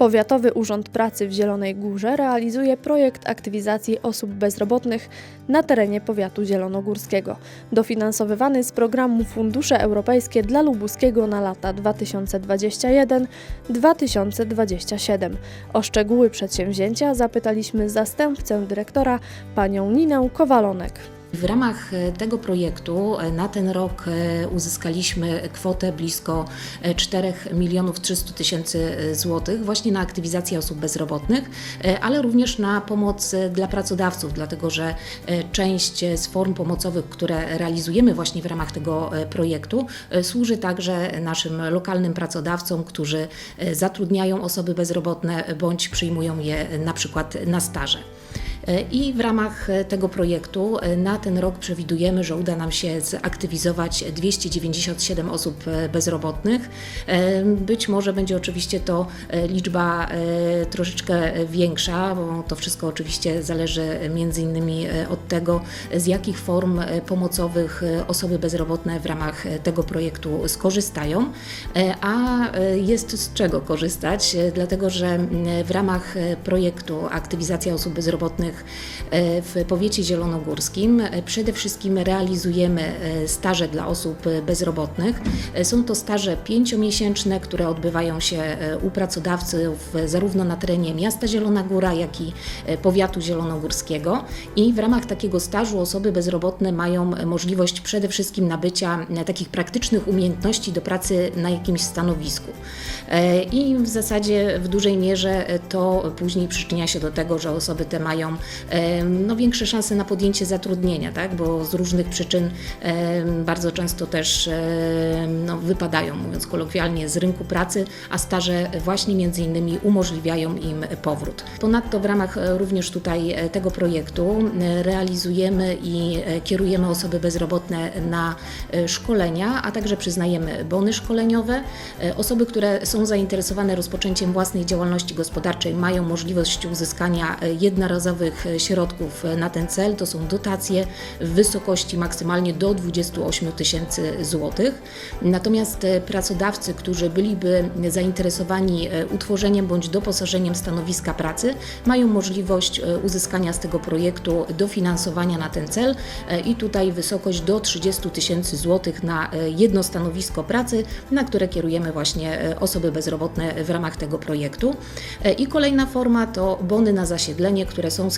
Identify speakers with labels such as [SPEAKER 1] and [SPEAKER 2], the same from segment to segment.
[SPEAKER 1] Powiatowy Urząd Pracy w Zielonej Górze realizuje projekt aktywizacji osób bezrobotnych na terenie powiatu zielonogórskiego, dofinansowywany z programu Fundusze Europejskie dla Lubuskiego na lata 2021-2027. O szczegóły przedsięwzięcia zapytaliśmy zastępcę dyrektora, panią Ninę Kowalonek.
[SPEAKER 2] W ramach e, tego projektu e, na ten rok e, uzyskaliśmy kwotę blisko e, 4 milionów 300 tysięcy złotych właśnie na aktywizację osób bezrobotnych, ale również na pomoc dla pracodawców, dlatego że część z form pomocowych, które realizujemy właśnie w ramach tego projektu, służy także naszym lokalnym pracodawcom, którzy zatrudniają osoby bezrobotne bądź przyjmują je na przykład na staże. E, I w ramach e, tego projektu e, na ten rok przewidujemy, że uda nam się zaktywizować 297 osób bezrobotnych. Być może będzie oczywiście to liczba troszeczkę większa, bo to wszystko oczywiście zależy między innymi od tego, z jakich form pomocowych osoby bezrobotne w ramach tego projektu skorzystają. A jest z czego korzystać, dlatego że w ramach projektu Aktywizacja osób bezrobotnych e, w powiecie zielonogórskim e, przede wszystkim realizujemy e, staże dla osób bezrobotnych. Są to staże pięciomiesięczne, które odbywają się u pracodawców zarówno na terenie miasta Zielona Góra, jak i powiatu zielonogórskiego. I w ramach takiego stażu osoby bezrobotne mają możliwość przede wszystkim nabycia takich praktycznych umiejętności do pracy na jakimś stanowisku. I w zasadzie w dużej mierze to później przyczynia się do tego, że osoby te mają no, większe szanse na podjęcie zatrudnienia, tak? bo z różnych przyczyn bardzo często też no, wypadają, mówiąc kolokwialnie, z rynku pracy, a staże właśnie między innymi umożliwiają im powrót. Ponadto w ramach e, również tutaj e, tego projektu e, realizujemy i kierujemy osoby bezrobotne na szkolenia, a także przyznajemy bony szkoleniowe. Osoby, które są zainteresowane rozpoczęciem własnej działalności gospodarczej mają możliwość uzyskania jednorazowych e, środków e, na ten cel. To są dotacje w wysokości maksymalnie do 28 tysięcy złotych. Natomiast e, pracodawcy, którzy byliby zainteresowani utworzeniem bądź doposażeniem stanowiska pracy, mają możliwość uzyskania z tego projektu dofinansowania na ten cel i tutaj wysokość do 30 tysięcy złotych na jedno stanowisko pracy, na które kierujemy właśnie osoby bezrobotne w ramach tego projektu. I kolejna forma to bony na zasiedlenie, które są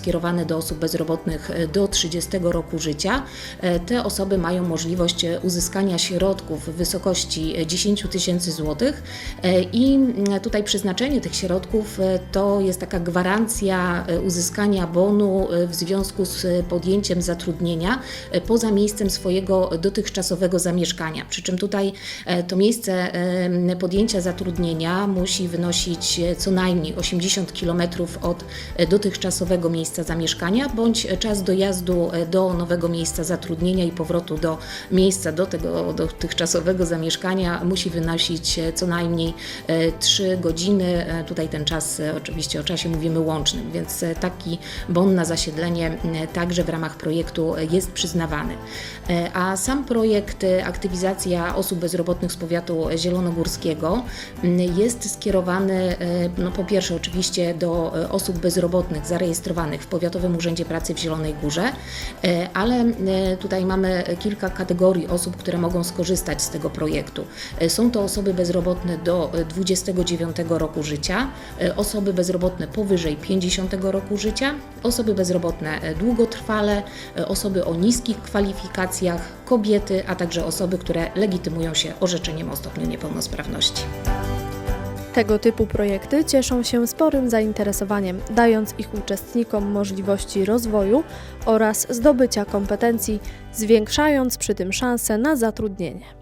[SPEAKER 2] do osób bezrobotnych e, do 30 roku życia. E, Te osoby mają możliwość e, uzyskania środków w wysokości e, 10 tysięcy złotych E, i mm, tutaj przeznaczenie tych środków e, to jest taka gwarancja e, uzyskania bonu e, w związku z e, podjęciem zatrudnienia e, poza miejscem swojego dotychczasowego zamieszkania. Przy czym tutaj e, to miejsce e, podjęcia zatrudnienia musi wynosić e, co najmniej 80 km od e, dotychczasowego miejsca zamieszkania bądź czas dojazdu e, do nowego miejsca zatrudnienia i powrotu do miejsca do tego dotychczasowego zamieszkania musi wynosić e, co najmniej 3 godziny. E, Tutaj ten czas, oczywiście o czasie mówimy łącznym, więc taki bon na zasiedlenie także w ramach projektu jest przyznawany. A sam projekt aktywizacja osób bezrobotnych z powiatu zielonogórskiego jest skierowany no, po pierwsze oczywiście do osób bezrobotnych zarejestrowanych w Powiatowym Urzędzie Pracy w Zielonej Górze, e, ale e, tutaj mamy kilka kategorii osób, które mogą skorzystać z tego projektu. E, Są to osoby bezrobotne do e, 29 roku życia, osoby bezrobotne powyżej 50 roku życia, osoby bezrobotne długotrwale, osoby o niskich kwalifikacjach, kobiety, a także osoby, które legitymują się orzeczeniem o stopniu niepełnosprawności.
[SPEAKER 1] Tego typu projekty cieszą się sporym zainteresowaniem, dając ich uczestnikom możliwości rozwoju oraz zdobycia kompetencji, zwiększając przy tym szanse na zatrudnienie.